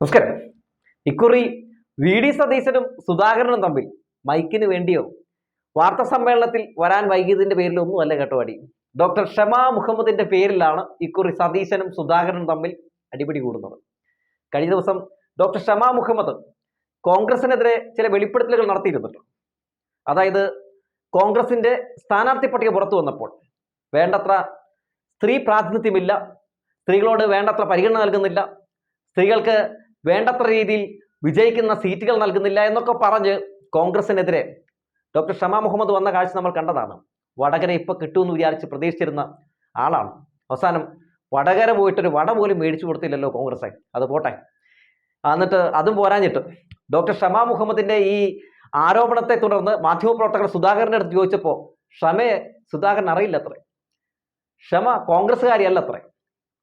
നമസ്കാരം. ഇക്കുറി V D സതീശനും സുധാകരനും തമ്മിൽ മൈക്കിന് വേണ്ടിയോ? വാർത്താ സമ്മേളനത്തിൽ വരാൻ വൈകിയതിന്റെ പേരിൽ ഒന്നുമല്ല കേട്ടോ അടി ഡോക്ടർ ഷമാ മുഹമ്മദിന്റെ പേരിലാണ് ഇക്കുറി സതീശനും സുധാകരനും തമ്മിൽ അടിപിടി കൂടുന്നത്. കഴിഞ്ഞ ദിവസം ഡോക്ടർ ഷമാ മുഹമ്മദ് കോൺഗ്രസിനെതിരെ ചില വെളിപ്പെടുത്തലുകൾ നടത്തിയിരുന്നുണ്ട്. അതായത് കോൺഗ്രസിന്റെ സ്ഥാനാർത്ഥി പട്ടിക പുറത്തു വന്നപ്പോൾ വേണ്ടത്ര സ്ത്രീ പ്രാതിനിധ്യമില്ല സ്ത്രീകളോട് വേണ്ടത്ര പരിഗണന നൽകുന്നില്ല സ്ത്രീകൾക്ക് വേണ്ടത്ര രീതിയിൽ വിജയിക്കുന്ന സീറ്റുകൾ നൽകുന്നില്ല എന്നൊക്കെ പറഞ്ഞ് കോൺഗ്രസിനെതിരെ ഡോക്ടർ ഷമ മുഹമ്മദ് വന്ന കാഴ്ച നമ്മൾ കണ്ടതാണ്. വടകര ഇപ്പൊ കിട്ടുമെന്ന് വിചാരിച്ച് പ്രതീക്ഷിച്ചിരുന്ന ആളാണ്. അവസാനം വടകര പോയിട്ടൊരു വട പോലും മേടിച്ചു കൊടുത്തില്ലല്ലോ കോൺഗ്രസ്. അത് പോട്ടെ. എന്നിട്ട് അതും പോരാഞ്ഞിട്ട് ഡോക്ടർ ഷമ മുഹമ്മദിന്റെ ഈ ആരോപണത്തെ തുടർന്ന് മാധ്യമപ്രവർത്തകർ സുധാകരന്റെ അടുത്ത് ചോദിച്ചപ്പോൾ ഷമയെ സുധാകരൻ അറിയില്ല അത്രേ ക്ഷമ കോൺഗ്രസ്സുകാരിയല്ല അത്രേ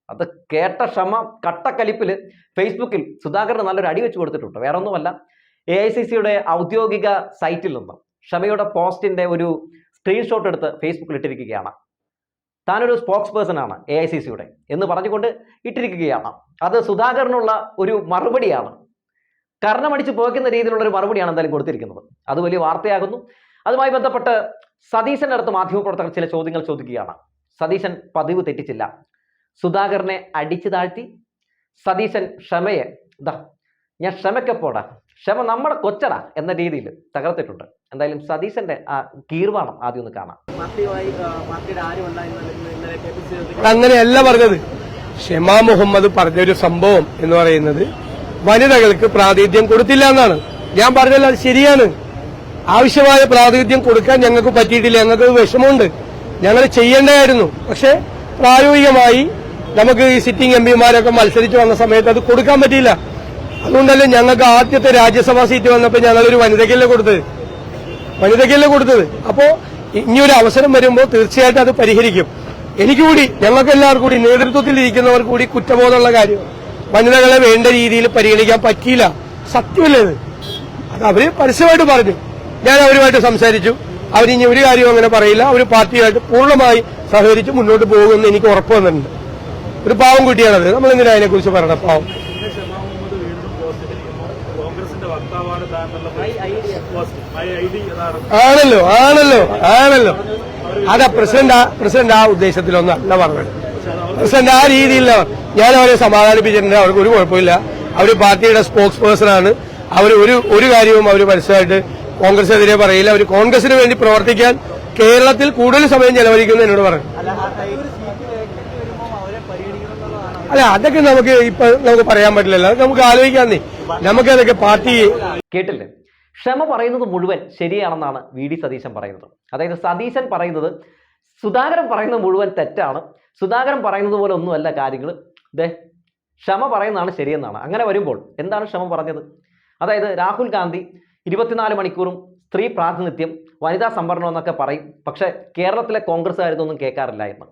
അത് കേട്ട ക്ഷമ കട്ടക്കലിപ്പിൽ ഫേസ്ബുക്കിൽ സുധാകരന് നല്ലൊരു അടി വെച്ച് കൊടുത്തിട്ടുണ്ട്. വേറെ ഒന്നുമല്ല എ ഐ സി സിയുടെ ഔദ്യോഗിക സൈറ്റിൽ നിന്ന് ക്ഷമയുടെ പോസ്റ്റിന്റെ ഒരു സ്ക്രീൻഷോട്ട് എടുത്ത് ഫേസ്ബുക്കിൽ ഇട്ടിരിക്കുകയാണ്. താനൊരു സ്പോക്സ് പേഴ്സൺ ആണ് എ ഐ സി സിയുടെ എന്ന് പറഞ്ഞുകൊണ്ട് ഇട്ടിരിക്കുകയാണ്. അത് സുധാകരനുള്ള ഒരു മറുപടിയാണ്. കർണമടിച്ച് പോകുന്ന രീതിയിലുള്ള ഒരു മറുപടിയാണ് എന്തായാലും കൊടുത്തിരിക്കുന്നത്. അത് വലിയ വാർത്തയാകുന്നു. അതുമായി ബന്ധപ്പെട്ട് സതീശന്റെ അടുത്ത് മാധ്യമപ്രവർത്തകർ ചില ചോദ്യങ്ങൾ ചോദിക്കുകയാണ്. സതീശൻ പതിവ് തെറ്റിച്ചില്ല. സുധാകരനെ അടിച്ചു താഴ്ത്തി സതീശൻ ക്ഷമയെ ഇതാ ഞാൻ പോടാ ക്ഷമ നമ്മുടെ കൊച്ചടാ എന്ന രീതിയിൽ തകർത്തിട്ടുണ്ട്. എന്തായാലും സതീശന്റെ ആ കീർവാണം ആദ്യം ഒന്ന് കാണാം. അങ്ങനെയല്ല പറഞ്ഞത് ഷെമാ മുഹമ്മദ് പറഞ്ഞൊരു സംഭവം എന്ന് പറയുന്നത് വനിതകൾക്ക് പ്രാതിനിധ്യം കൊടുത്തില്ല എന്നാണ്. ഞാൻ പറഞ്ഞല്ലോ അത് ശരിയാണ്. ആവശ്യമായ പ്രാതിനിധ്യം കൊടുക്കാൻ ഞങ്ങൾക്ക് പറ്റിയിട്ടില്ല ഞങ്ങൾക്ക് വിഷമമുണ്ട്. ഞങ്ങൾ ചെയ്യേണ്ടതായിരുന്നു. പക്ഷെ പ്രായോഗികമായി നമുക്ക് ഈ സിറ്റിംഗ് എം പിമാരൊക്കെ മത്സരിച്ച് വന്ന സമയത്ത് അത് കൊടുക്കാൻ പറ്റിയില്ല. അതുകൊണ്ടല്ലേ ഞങ്ങൾക്ക് ആദ്യത്തെ രാജ്യസഭാ സീറ്റ് വന്നപ്പോൾ ഞങ്ങളൊരു വനിതയ്ക്കല്ലേ കൊടുത്തത്? വനിതയ്ക്കല്ലേ കൊടുത്തത്? അപ്പോ ഇനിയൊരു അവസരം വരുമ്പോൾ തീർച്ചയായിട്ടും അത് പരിഹരിക്കും. എനിക്ക് കൂടി ഞങ്ങൾക്ക് എല്ലാവർക്കും കൂടി നേതൃത്വത്തിൽ ഇരിക്കുന്നവർ കൂടി കുറ്റബോധമുള്ള കാര്യം. വനിതകളെ വേണ്ട രീതിയിൽ പരിഗണിക്കാൻ പറ്റിയില്ല. സത്യമല്ലേ അത്? അവർ പരസ്യമായിട്ട് പറഞ്ഞു. ഞാൻ അവരുമായിട്ട് സംസാരിച്ചു. അവരിനി ഒരു കാര്യവും അങ്ങനെ പറയില്ല. അവർ പാർട്ടിയായിട്ട് പൂർണമായി സഹകരിച്ച് മുന്നോട്ട് പോകുമെന്ന് എനിക്ക് ഉറപ്പ് വന്നിട്ടുണ്ട്. ഒരു പാവം കുട്ടിയാണത്. നമ്മൾ എന്തിനാ അതിനെക്കുറിച്ച് പറയണം പാവം. ആണല്ലോ ആണല്ലോ ആണല്ലോ. അതാ പ്രസിഡന്റ് പ്രസിഡന്റ് ആ ഉദ്ദേശത്തിലൊന്നല്ല പറഞ്ഞത്? പ്രസിഡന്റ് ആ രീതിയിലല്ല ഞാൻ അവരെ സമാധാനിപ്പിച്ചിട്ടുണ്ട്. അവർക്ക് ഒരു കുഴപ്പമില്ല. അവർ പാർട്ടിയുടെ സ്പോക്സ് പേഴ്സൺ ആണ്. അവർ ഒരു ഒരു കാര്യവും അവർ മനസ്സിലായിട്ട് കോൺഗ്രസിനെതിരെ പറയില്ല. അവർ കോൺഗ്രസിന് വേണ്ടി പ്രവർത്തിക്കാൻ കേരളത്തിൽ കൂടുതൽ സമയം ചെലവഴിക്കുന്നു എന്നോട് പറഞ്ഞു അല്ല ആ ഒരു സീറ്റ് വേണ്ടി വരുമ്പോൾ അവരെ പരിഗണിക്കണം എന്നുള്ളതാണ് അല്ല അതൊക്കെ നമുക്ക് ഇപ്പൊ നമുക്ക് പറയാൻ പറ്റില്ലല്ലോ. അതൊക്കെ നമുക്ക് ആലോചിക്കാന്നേ നമുക്ക് അതൊക്കെ പാർട്ടി കേട്ടില്ലേ? ക്ഷമ പറയുന്നത് മുഴുവൻ ശരിയാണെന്നാണ് വി ഡി സതീശൻ പറയുന്നത്. അതായത് സതീശൻ പറയുന്നത് സുധാകരൻ പറയുന്നത് മുഴുവൻ തെറ്റാണ്. സുധാകരൻ പറയുന്നത് പോലെ ഒന്നുമല്ല കാര്യങ്ങൾ ദേ ക്ഷമ പറയുന്നതാണ് ശരിയെന്നാണ്. അങ്ങനെ വരുമ്പോൾ എന്താണ് ക്ഷമ പറഞ്ഞത്? അതായത് രാഹുൽ ഗാന്ധി ഇരുപത്തിനാല് മണിക്കൂറും സ്ത്രീ പ്രാതിനിധ്യം വനിതാ സംവരണം എന്നൊക്കെ പറയും. പക്ഷേ കേരളത്തിലെ കോൺഗ്രസ്സുകാരിതൊന്നും കേൾക്കാറില്ലായിരുന്നു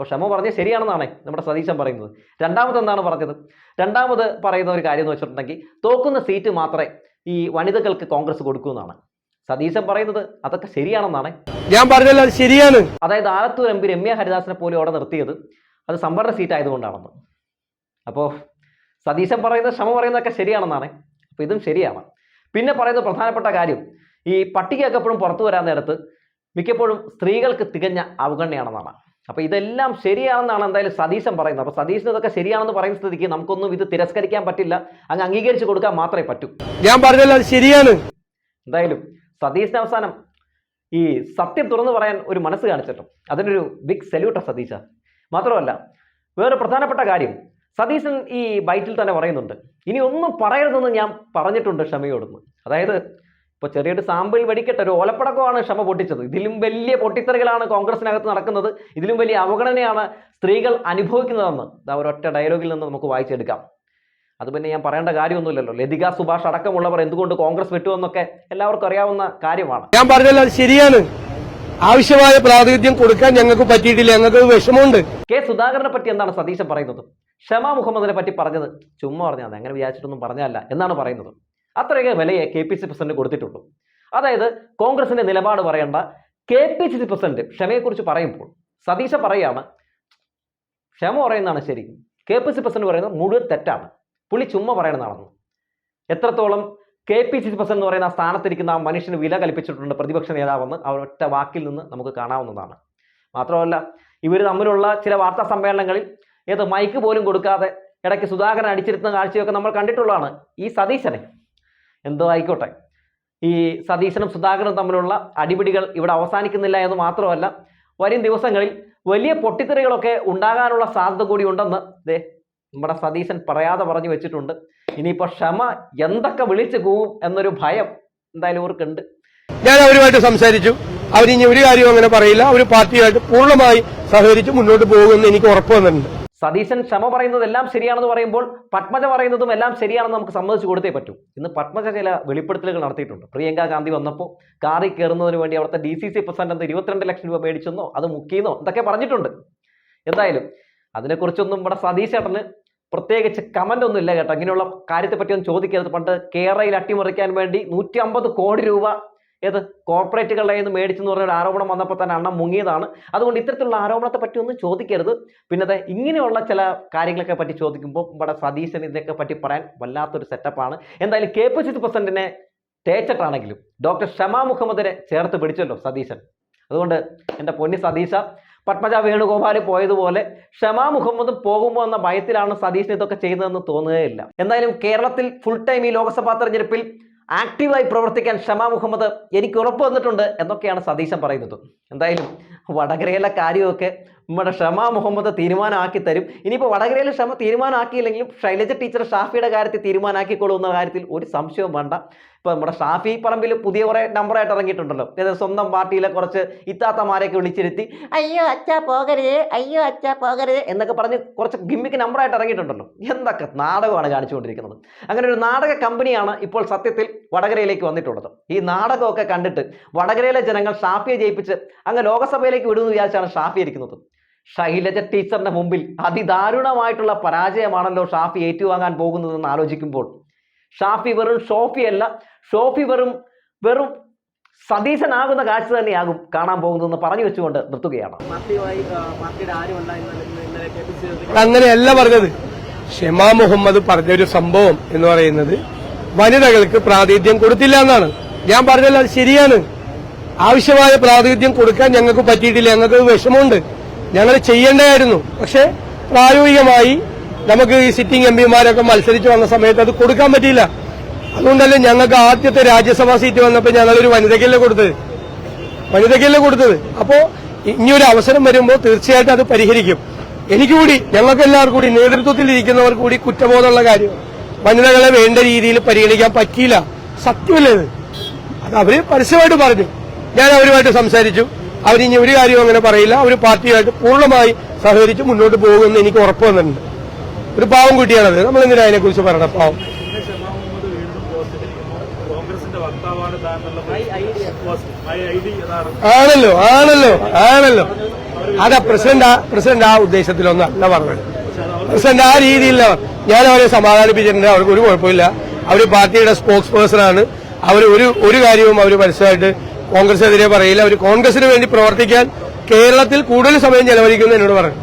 അപ്പോൾ ക്ഷമ പറഞ്ഞത് ശരിയാണെന്നാണ് നമ്മുടെ സതീശൻ പറയുന്നത്. രണ്ടാമത് എന്താണ് പറഞ്ഞത്? രണ്ടാമത് പറയുന്ന ഒരു കാര്യം എന്ന് വെച്ചിട്ടുണ്ടെങ്കിൽ തോക്കുന്ന സീറ്റ് മാത്രമേ ഈ വനിതകൾക്ക് കോൺഗ്രസ് കൊടുക്കൂ എന്നാണ്. സതീശൻ പറയുന്നത് അതൊക്കെ ശരിയാണെന്നാണ്. ഞാൻ പറഞ്ഞല്ലോ അത് ശരിയാണ്. അതായത് ആലത്തൂർ എം പി രമ്യ ഹരിദാസിനെ പോലും അവിടെ നിർത്തിയത് അത് സംവരണ സീറ്റ് ആയതുകൊണ്ടാണെന്ന്. അപ്പോൾ സതീശൻ പറയുന്നത് ക്ഷമ പറയുന്നതൊക്കെ ശരിയാണെന്നാണ്. അപ്പോൾ ഇതും ശരിയാണ്. പിന്നെ പറയുന്നത് പ്രധാനപ്പെട്ട കാര്യം ഈ പട്ടികയൊക്കെ എപ്പോഴും പുറത്തു വരാൻ നേരത്ത് മിക്കപ്പോഴും സ്ത്രീകൾക്ക് തികഞ്ഞ അവഗണനയാണെന്നാണ്. അപ്പോൾ ഇതെല്ലാം ശരിയാണെന്നാണ് എന്തായാലും സതീശൻ പറയുന്നത്. അപ്പോൾ സതീശൻ ഇതൊക്കെ ശരിയാണെന്ന് പറയുന്ന സ്ഥിതിക്ക് നമുക്കൊന്നും ഇത് തിരസ്കരിക്കാൻ പറ്റില്ല. അങ്ങ് അംഗീകരിച്ചു കൊടുക്കാൻ മാത്രമേ പറ്റൂ. ഞാൻ പറഞ്ഞല്ലോ അത് ശരിയാണ്. എന്തായാലും സതീശൻ അവസാനം ഈ സത്യം തുറന്നു പറയാൻ ഒരു മനസ്സ് കാണിച്ചിട്ടും അതിനൊരു ബിഗ് സല്യൂട്ടാണ് സതീശ. മാത്രമല്ല വേറെ പ്രധാനപ്പെട്ട കാര്യം. സതീശൻ ഈ ബൈറ്റിൽ തന്നെ പറയുന്നുണ്ട്. ഇനി ഒന്നും പറയരുതെന്ന് ഞാൻ പറഞ്ഞിട്ടുണ്ട് ക്ഷമയോടൊന്ന്. അതായത് ഇപ്പോൾ ചെറിയൊരു സാമ്പിൾ വെടിക്കട്ടെ ഒരു ഓലപ്പടക്കമാണ് ക്ഷമ പൊട്ടിച്ചത്. ഇതിലും വലിയ പൊട്ടിത്തെറികളാണ് കോൺഗ്രസിനകത്ത് നടക്കുന്നത്. ഇതിലും വലിയ അവഗണനയാണ് സ്ത്രീകൾ അനുഭവിക്കുന്നതെന്ന്. ഇതാ ഒരൊറ്റ ഡയലോഗിൽ നിന്ന് നമുക്ക് വായിച്ചെടുക്കാം. അത് പിന്നെ ഞാൻ പറയേണ്ട കാര്യമൊന്നുമില്ലല്ലോ. ലതിക സുഭാഷ് അടക്കമുള്ളവർ എന്തുകൊണ്ട് കോൺഗ്രസ് വിട്ടുവെന്നൊക്കെ എല്ലാവർക്കും അറിയാവുന്ന കാര്യമാണ്. ഞാൻ പറഞ്ഞല്ലോ അത് ശരിയാണ്. ആവശ്യമായ പ്രാതിനിധ്യം കൊടുക്കാൻ ഞങ്ങൾക്ക് പറ്റിയിട്ടില്ല. ഞങ്ങൾക്ക് വിഷമമുണ്ട്. കെ സുധാകരനെ പറ്റി എന്താണ് സതീശൻ പറയുന്നത്? ഷമ മുഹമ്മദിനെ പറ്റി പറഞ്ഞത് ചുമ്മാ പറഞ്ഞാൽ അങ്ങനെ വിചാരിച്ചിട്ടൊന്നും പറഞ്ഞല്ല എന്നാണ് പറയുന്നത്. അത്രയൊക്കെ വിലയെ കെ പി സി പ്രസിഡന്റ് കൊടുത്തിട്ടുള്ളൂ. അതായത് കോൺഗ്രസിന്റെ നിലപാട് പറയേണ്ട. K P C C president ക്ഷമയെക്കുറിച്ച് പറയുമ്പോൾ സതീശ പറയാണ് ക്ഷമ പറയുന്നതാണ് ശരി. കെ പി സി പ്രസിഡന്റ് പറയുന്നത് മുഴുവൻ തെറ്റാണ്. പുള്ളി ചുമ്മാ പറയണതാണെന്ന് എത്രത്തോളം K P C C president എന്ന് പറയുന്ന ആ സ്ഥാനത്തിരിക്കുന്ന ആ മനുഷ്യന് വില കൽപ്പിച്ചിട്ടുണ്ട് പ്രതിപക്ഷ നേതാവെന്ന് ഒറ്റ വാക്കിൽ നിന്ന് നമുക്ക് കാണാവുന്നതാണ്. മാത്രമല്ല ഇവർ തമ്മിലുള്ള ചില വാർത്താ സമ്മേളനങ്ങളിൽ ഏത് മൈക്ക് പോലും കൊടുക്കാതെ ഇടയ്ക്ക് സുധാകരൻ അടിച്ചിരുത്തുന്ന കാഴ്ചയൊക്കെ നമ്മൾ കണ്ടിട്ടുള്ളതാണ്. ഈ സതീശനെ എന്തോ ആയിക്കോട്ടെ. ഈ സതീശനും സുധാകരനും തമ്മിലുള്ള അടിപിടികൾ ഇവിടെ അവസാനിക്കുന്നില്ല എന്ന് മാത്രമല്ല വരും ദിവസങ്ങളിൽ വലിയ പൊട്ടിത്തെറികളൊക്കെ ഉണ്ടാകാനുള്ള സാധ്യത കൂടി ഉണ്ടെന്ന് ദേ നമ്മുടെ സതീശൻ പറയാതെ പറഞ്ഞു വെച്ചിട്ടുണ്ട്. ഇനിയിപ്പോൾ ക്ഷമ എന്തൊക്കെ വിളിച്ചു പോവും എന്നൊരു ഭയം എന്തായാലും ഇവർക്കുണ്ട്. ഞാൻ അവരുമായിട്ട് സംസാരിച്ചു. അവരിനി ഒരു കാര്യവും അങ്ങനെ പറയില്ല. അവർ പാർട്ടിയായിട്ട് പൂർണമായി സഹകരിച്ച് മുന്നോട്ട് പോകുമെന്ന് എനിക്ക് ഉറപ്പ് വന്നിട്ടുണ്ട്. സതീശൻ ക്ഷമ പറയുന്നതെല്ലാം ശരിയാണെന്ന് പറയുമ്പോൾ പത്മജ പറയുന്നതും എല്ലാം ശരിയാണെന്ന് നമുക്ക് സമ്മതിച്ചു കൊടുത്തേ പറ്റൂ. ഇന്ന് പത്മജ ചില വെളിപ്പെടുത്തലുകൾ നടത്തിയിട്ടുണ്ട്. പ്രിയങ്ക ഗാന്ധി വന്നപ്പോൾ കാറിൽ കയറുന്നതിന് വേണ്ടി അവിടുത്തെ ഡി സി സി പ്രസിഡന്റ് എന്ത് ഇരുപത്തിരണ്ട് ലക്ഷം രൂപ മേടിച്ചെന്നോ അത് മുക്കിയെന്നോ എന്തൊക്കെ പറഞ്ഞിട്ടുണ്ട്. എന്തായാലും അതിനെക്കുറിച്ചൊന്നും ഇവിടെ സതീശ് ചേട്ടന് പ്രത്യേകിച്ച് കമന്റ് ഒന്നും ഇല്ല കേട്ടോ. ഇങ്ങനെയുള്ള കാര്യത്തെ പറ്റിയൊന്നും ചോദിക്കരുത്. പണ്ട് കേരളയിൽ അട്ടിമറിക്കാൻ വേണ്ടി നൂറ്റി കോടി രൂപ ഏത്? കോർപ്പറേറ്റുകളുടെ നിന്ന് മേടിച്ചെന്ന് പറഞ്ഞ ഒരു ആരോപണം വന്നപ്പോൾ തന്നെ അണ്ണം മുങ്ങിയതാണ്. അതുകൊണ്ട് ഇത്തരത്തിലുള്ള ആരോപണത്തെ പറ്റി ഒന്നും ചോദിക്കരുത്. പിന്നെ അത് ഇങ്ങനെയുള്ള ചില കാര്യങ്ങളൊക്കെ പറ്റി ചോദിക്കുമ്പോൾ ഇവിടെ സതീശൻ ഇതിനൊക്കെ പറ്റി പറയാൻ വല്ലാത്തൊരു സെറ്റപ്പാണ്. എന്തായാലും കെ പി സി സി പ്രസിഡന്റിനെ തേച്ചിട്ടാണെങ്കിലും ഡോക്ടർ ഷമാ മുഹമ്മദിനെ ചേർത്ത് പിടിച്ചല്ലോ സതീശൻ. അതുകൊണ്ട് എന്റെ പൊന്നി സതീശ പത്മജ വേണുഗോപാൽ പോയതുപോലെ ഷമാ മുഹമ്മദും പോകുമ്പോൾ എന്ന ഭയത്തിലാണ് സതീശൻ ഇതൊക്കെ ചെയ്യുന്നതെന്ന് തോന്നുകയില്ല. എന്തായാലും കേരളത്തിൽ ഫുൾ ടൈം ഈ ലോക്സഭാ തെരഞ്ഞെടുപ്പിൽ ആക്റ്റീവായി പ്രവർത്തിക്കാൻ ഷമാ മുഹമ്മദ് എനിക്ക് ഉറപ്പ് വന്നിട്ടുണ്ട് എന്നൊക്കെയാണ് സതീശൻ പറയുന്നത്. എന്തായാലും വടകരയിലെ കാര്യമൊക്കെ നമ്മുടെ ഷമാ മുഹമ്മദ് തീരുമാനമാക്കി തരും. ഇനിയിപ്പോൾ വടകരയിൽ ക്ഷമ തീരുമാനമാക്കിയില്ലെങ്കിലും ശൈലജ ടീച്ചർ ഷാഫിയുടെ കാര്യത്തിൽ തീരുമാനമാക്കിക്കൊള്ളുന്ന കാര്യത്തിൽ ഒരു സംശയവും വേണ്ട. ഇപ്പോൾ നമ്മുടെ ഷാഫി പറമ്പിൽ പുതിയ കുറേ നമ്പറായിട്ട് ഇറങ്ങിയിട്ടുണ്ടല്ലോ. അതായത് സ്വന്തം പാർട്ടിയിലെ കുറച്ച് ഇത്താത്തമാരെയൊക്കെ വിളിച്ചിരുത്തി അയ്യോ അച്ഛാ പോകരുത് അയ്യോ അച്ഛാ പോകരുത് എന്നൊക്കെ പറഞ്ഞ് കുറച്ച് ഗിമ്മിക്ക് നമ്പറായിട്ട് ഇറങ്ങിയിട്ടുണ്ടല്ലോ. എന്തൊക്കെ നാടകമാണ് കാണിച്ചുകൊണ്ടിരിക്കുന്നത്. അങ്ങനെ ഒരു നാടക കമ്പനിയാണ് ഇപ്പോൾ സത്യത്തിൽ വടകരയിലേക്ക് വന്നിട്ടുള്ളത്. ഈ നാടകമൊക്കെ കണ്ടിട്ട് വടകരയിലെ ജനങ്ങൾ ഷാഫിയെ ജയിപ്പിച്ച് അങ്ങ് ലോകസഭയിലേക്ക് വിടുമെന്ന് വിചാരിച്ചാണ് ഷാഫി ഇരിക്കുന്നത്. ശൈലജ ടീച്ചറിന്റെ മുമ്പിൽ അതിദാരുണമായിട്ടുള്ള പരാജയമാണല്ലോ ഷാഫി ഏറ്റുവാങ്ങാൻ പോകുന്നതെന്ന് ആലോചിക്കുമ്പോൾ. ഷാഫി വെറും ഷോഫി അല്ല ഷോഫി വെറും വെറും സതീശനാകുന്ന കാഴ്ച തന്നെയാകും കാണാൻ പോകുന്നതെന്ന് പറഞ്ഞു വെച്ചുകൊണ്ട് നിർത്തുകയാണ്. അങ്ങനെയല്ല പറഞ്ഞത്. ഷെമാ മുഹമ്മദ് പറഞ്ഞൊരു സംഭവം എന്ന് പറയുന്നത് വനിതകൾക്ക് പ്രാതിനിധ്യം കൊടുത്തില്ല എന്നാണ്. ഞാൻ പറഞ്ഞല്ലോ അത് ശരിയാണ്. ആവശ്യമായ പ്രാതിനിധ്യം കൊടുക്കാൻ ഞങ്ങൾക്ക് പറ്റിയിട്ടില്ല. ഞങ്ങൾക്ക് വിഷമമുണ്ട്. ഞങ്ങൾ ചെയ്യേണ്ടതായിരുന്നു. പക്ഷേ പ്രായോഗികമായി നമുക്ക് ഈ സിറ്റിംഗ് എം പിമാരൊക്കെ മത്സരിച്ച് വന്ന സമയത്ത് അത് കൊടുക്കാൻ പറ്റിയില്ല. അതുകൊണ്ടല്ലേ ഞങ്ങൾക്ക് ആദ്യത്തെ രാജ്യസഭാ സീറ്റ് വന്നപ്പോൾ ഞങ്ങളൊരു വനിതയ്ക്കല്ലേ കൊടുത്തത്? വനിതയ്ക്കല്ലേ കൊടുത്തത്? അപ്പോ ഇനിയൊരു അവസരം വരുമ്പോൾ തീർച്ചയായിട്ടും അത് പരിഹരിക്കും. എനിക്ക് കൂടി ഞങ്ങൾക്ക് എല്ലാവർക്കും കൂടി നേതൃത്വത്തിൽ ഇരിക്കുന്നവർ കൂടി കുറ്റബോധമുള്ള കാര്യം. വനിതകളെ വേണ്ട രീതിയിൽ പരിഗണിക്കാൻ പറ്റിയില്ല. സത്യമല്ലേ അത് അവർ പരസ്യമായിട്ട് പറഞ്ഞു. ഞാൻ അവരുമായിട്ട് സംസാരിച്ചു. അവരിനി ഒരു കാര്യവും അങ്ങനെ പറയില്ല. അവർ പാർട്ടിയായിട്ട് പൂർണമായി സഹകരിച്ച് മുന്നോട്ട് പോകുമെന്ന് എനിക്ക് ഉറപ്പ് വന്നിട്ടുണ്ട്. ഒരു പാവം കുട്ടിയാണത്. നമ്മൾ എന്തിനാ അതിനെക്കുറിച്ച് പറയണം? പാവം. ആണല്ലോ ആണല്ലോ ആണല്ലോ. അതാ പ്രസിഡന്റ് ആ പ്രസിഡന്റ് ആ ഉദ്ദേശത്തിലൊന്നല്ല പറഞ്ഞത്. പ്രസിഡന്റ് ആ രീതിയില്ല. ഞാൻ അവരെ സമാധാനിപ്പിച്ചിട്ടുണ്ട്. അവർക്ക് ഒരു കുഴപ്പമില്ല. അവർ പാർട്ടിയുടെ സ്പോക്സ് പേഴ്സൺ ആണ്. അവർ ഒരു ഒരു കാര്യവും അവർ മനസ്സിലായിട്ട് കോൺഗ്രസിനെതിരെ പറയില്ല. അവർ കോൺഗ്രസിന് വേണ്ടി പ്രവർത്തിക്കാൻ കേരളത്തിൽ കൂടുതൽ സമയം ചെലവഴിക്കുന്നു എന്നോട് പറഞ്ഞു.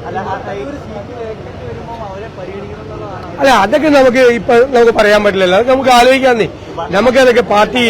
അല്ല അതൊക്കെ നമുക്ക് ഇപ്പൊ നമുക്ക് പറയാൻ പറ്റില്ലല്ലോ. നമുക്ക് ആലോചിക്കാന്നേ നമുക്കതൊക്കെ പാർട്ടി